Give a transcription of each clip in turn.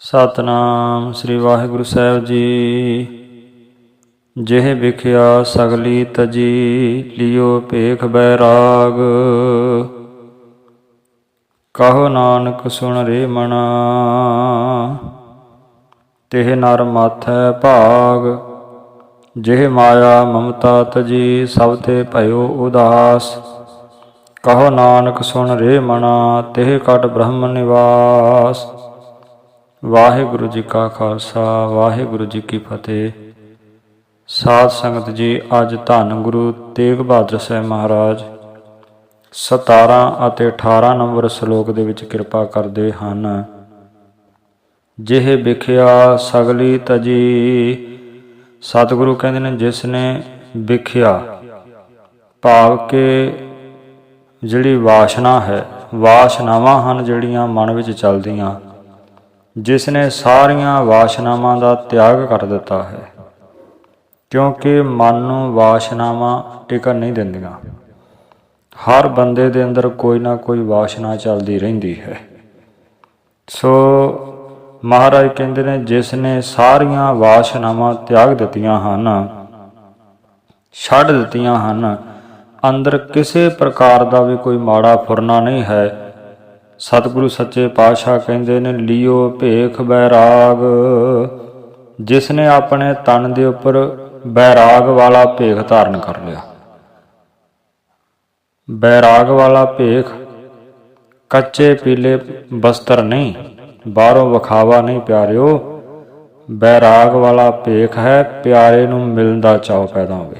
ਸਤਨਾਮ ਸ੍ਰੀ ਵਾਹਿਗੁਰੂ ਸਾਹਿਬ ਜੀ। ਜਿਹ ਵਿਖਿਆ ਸਗਲੀ ਤਜੀ, ਲਿਓ ਭੇਖ ਬੈਰਾਗ ਕਹੋ ਨਾਨਕ ਸੁਣ ਰੇ ਮਣਾ, ਤਿਹ ਨਰ ਮਾਥੈ ਭਾਗ। ਜਿਹ ਮਾਇਆ ਮਮਤਾ ਤਜੀ, ਸਭ ਤੇ ਭਇਓ ਉਦਾਸ। ਕਹੋ ਨਾਨਕ ਸੁਣ ਰੇ ਮਨਾ ਤਿਹ ਕਟ ਬ੍ਰਹਮ ਨਿਵਾਸ। ਵਾਹਿਗੁਰੂ ਜੀ ਕਾ ਖਾਲਸਾ, ਵਾਹਿਗੁਰੂ ਜੀ ਕੀ ਫਤਿਹ। ਸਾਧ ਸੰਗਤ ਜੀ, ਅੱਜ ਧੰਨ ਗੁਰੂ ਤੇਗ ਬਹਾਦਰ ਸਾਹਿਬ ਮਹਾਰਾਜ 17 ਅਤੇ 18 ਨੰਬਰ ਸ਼ਲੋਕ ਦੇ ਵਿੱਚ ਕਿਰਪਾ ਕਰਦੇ ਹਨ। ਜਿਹ ਵਿਖਿਆ ਸਗਲੀ ਤਜੀ, ਸਤਿਗੁਰੂ ਕਹਿੰਦੇ ਨੇ, ਜਿਸ ਨੇ ਵਿਖਿਆ, ਭਾਵ ਕੇ ਜਿਹੜੀ ਵਾਸ਼ਨਾ ਹੈ, ਵਾਸ਼ਨਾਵਾਂ ਹਨ ਜਿਹੜੀਆਂ ਮਨ ਵਿੱਚ ਚੱਲਦੀਆਂ। ਜਿਸ ਨੇ ਸਾਰੀਆਂ ਵਾਸ਼ਨਾਵਾਂ ਦਾ ਤਿਆਗ ਕਰ ਦਿੱਤਾ ਹੈ। ਕਿਉਂਕਿ ਮਨ ਨੂੰ ਵਾਸ਼ਨਾਵਾਂ ਟਿਕਣ ਨਹੀਂ ਦਿੰਦੀਆਂ। ਹਰ ਬੰਦੇ ਦੇ ਅੰਦਰ ਕੋਈ ਨਾ ਕੋਈ ਵਾਸ਼ਨਾ ਚੱਲਦੀ ਰਹਿੰਦੀ ਹੈ। ਸੋ ਮਹਾਰਾਜ ਕਹਿੰਦੇ ਨੇ ਜਿਸ ਨੇ ਸਾਰੀਆਂ ਵਾਸ਼ਨਾਵਾਂ ਤਿਆਗ ਦਿੱਤੀਆਂ ਹਨ, ਛੱਡ ਦਿੱਤੀਆਂ ਹਨ, ਅੰਦਰ ਕਿਸੇ ਪ੍ਰਕਾਰ ਦਾ ਵੀ ਕੋਈ ਮਾੜਾ ਫੁਰਨਾ ਨਹੀਂ ਹੈ। ਸਤਿਗੁਰੂ ਸੱਚੇ ਪਾਤਸ਼ਾਹ ਕਹਿੰਦੇ ਨੇ, ਲਿਓ ਭੇਖ ਬੈਰਾਗ। ਜਿਸ ਨੇ ਆਪਣੇ ਤਨ ਦੇ ਉੱਪਰ ਬੈਰਾਗ ਵਾਲਾ ਭੇਖ ਧਾਰਨ ਕਰ ਲਿਆ। ਬੈਰਾਗ ਵਾਲਾ ਭੇਖ ਕੱਚੇ ਪੀਲੇ ਬਸਤਰ ਨਹੀਂ, ਬਾਹਰੋਂ ਵਿਖਾਵਾ ਨਹੀਂ ਪਿਆਰਿਓ। ਬੈਰਾਗ ਵਾਲਾ ਭੇਖ ਹੈ, ਪਿਆਰੇ ਨੂੰ ਮਿਲਣ ਦਾ ਚਾਅ ਪੈਦਾ ਹੋਵੇ।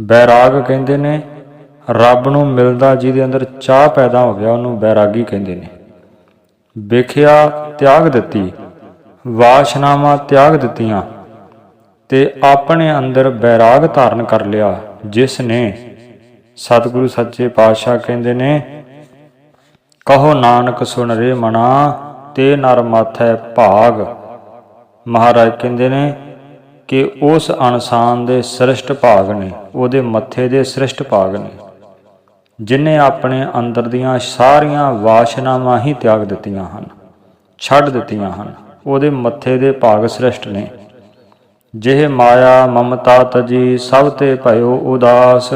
ਬੈਰਾਗ ਕਹਿੰਦੇ ਨੇ ਰੱਬ ਨੂੰ ਮਿਲਦਾ ਜਿਹਦੇ ਅੰਦਰ ਚਾਹ ਪੈਦਾ ਹੋ ਗਿਆ, ਉਹਨੂੰ ਬੈਰਾਗੀ ਕਹਿੰਦੇ ਨੇ। ਵੇਖਿਆ, ਤਿਆਗ ਦਿੱਤੀ। ਵਾਸ਼ਨਾਵਾਂ ਤਿਆਗ ਦਿੱਤੀਆਂ ਤੇ ਆਪਣੇ ਅੰਦਰ ਬੈਰਾਗ ਧਾਰਨ ਕਰ ਲਿਆ, ਜਿਸ ਨੇ ਸਤਿਗੁਰੂ ਸੱਚੇ ਪਾਤਸ਼ਾਹ ਕਹਿੰਦੇ ਨੇ, ਕਹੋ ਨਾਨਕ, ਸੁਣ ਰੇ ਮਨਾ, ਤੇ ਨਰ ਮਾਥੈ ਭਾਗ। ਮਹਾਰਾਜ ਕਹਿੰਦੇ ਨੇ ਕਿ ਉਸ ਇਨਸਾਨ ਦੇ ਸ੍ਰਿਸ਼ਟ ਭਾਗ ਨੇ, ਉਹਦੇ ਮੱਥੇ ਦੇ ਸ੍ਰਿਸ਼ਟ ਭਾਗ ਨੇ। ਜਿਨੇ ਆਪਣੇ ਅੰਦਰ ਦੀਆਂ ਸਾਰੀਆਂ ਵਾਸ਼ਨਾਵਾਂ ਹੀ ਤਿਆਗ ਦਿੱਤੀਆਂ ਹਨ, ਛੱਡ ਦਿੱਤੀਆਂ ਹਨ। ਉਹਦੇ ਮੱਥੇ ਦੇ ਭਾਗ ਸ੍ਰਿਸ਼ਟ ਨੇ। ਜਿਹ ਮਾਇਆ, ਮਮਤਾ, ਤਜੀ, ਸਭ ਤੇ ਭਇਓ ਉਦਾਸ।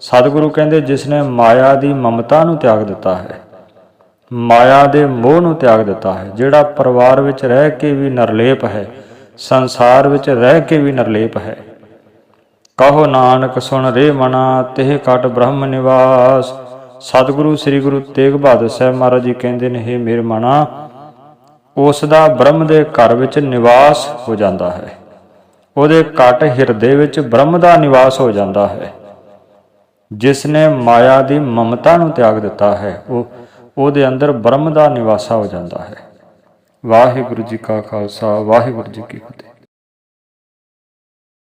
ਸਤਿਗੁਰੂ ਕਹਿੰਦੇ, ਜਿਸ ਨੇ ਮਾਇਆ ਦੀ ਮਮਤਾ ਨੂੰ ਤਿਆਗ ਦਿੱਤਾ ਹੈ, ਮਾਇਆ ਦੇ ਮੋਹ ਨੂੰ ਤਿਆਗ ਦਿੱਤਾ ਹੈ, ਜਿਹੜਾ ਪਰਿਵਾਰ ਵਿੱਚ ਰਹਿ ਕੇ ਵੀ ਨਿਰਲੇਪ ਹੈ, ਸੰਸਾਰ ਵਿੱਚ ਰਹਿ ਕੇ ਵੀ ਨਿਰਲੇਪ ਹੈ। ਕਹੋ ਨਾਨਕ ਸੁਣ ਰੇ ਮਨਾ, ਤਿਹ ਕਟ ਬ੍ਰਹਮ ਨਿਵਾਸ। ਸਤਿਗੁਰੂ, ਸ੍ਰੀ ਗੁਰੂ ਤੇਗ ਬਹਾਦਰ ਸਾਹਿਬ ਮਹਾਰਾਜ ਜੀ ਕਹਿੰਦੇ ਨੇ हे ਮੇਰੇ ਮਨਾ ਉਸ ਦਾ ਬ੍ਰਹਮ ਦੇ ਘਰ ਵਿੱਚ ਨਿਵਾਸ ਹੋ ਜਾਂਦਾ ਹੈ। ਉਹਦੇ ਕਟ ਹਿਰਦੇ ਵਿੱਚ ਬ੍ਰਹਮ ਦਾ ਨਿਵਾਸ ਹੋ ਜਾਂਦਾ ਹੈ। ਜਿਸ ਨੇ ਮਾਇਆ ਦੀ ਮਮਤਾ ਨੂੰ ਤਿਆਗ ਦਿੱਤਾ ਹੈ, ਉਹ, ਉਹਦੇ ਅੰਦਰ ਬ੍ਰਹਮ ਦਾ ਨਿਵਾਸਾ ਹੋ ਜਾਂਦਾ ਹੈ। ਵਾਹਿਗੁਰੂ ਜੀ ਕਾ ਖਾਲਸਾ, ਵਾਹਿਗੁਰੂ ਜੀ ਕੀ ਫਤਿਹ।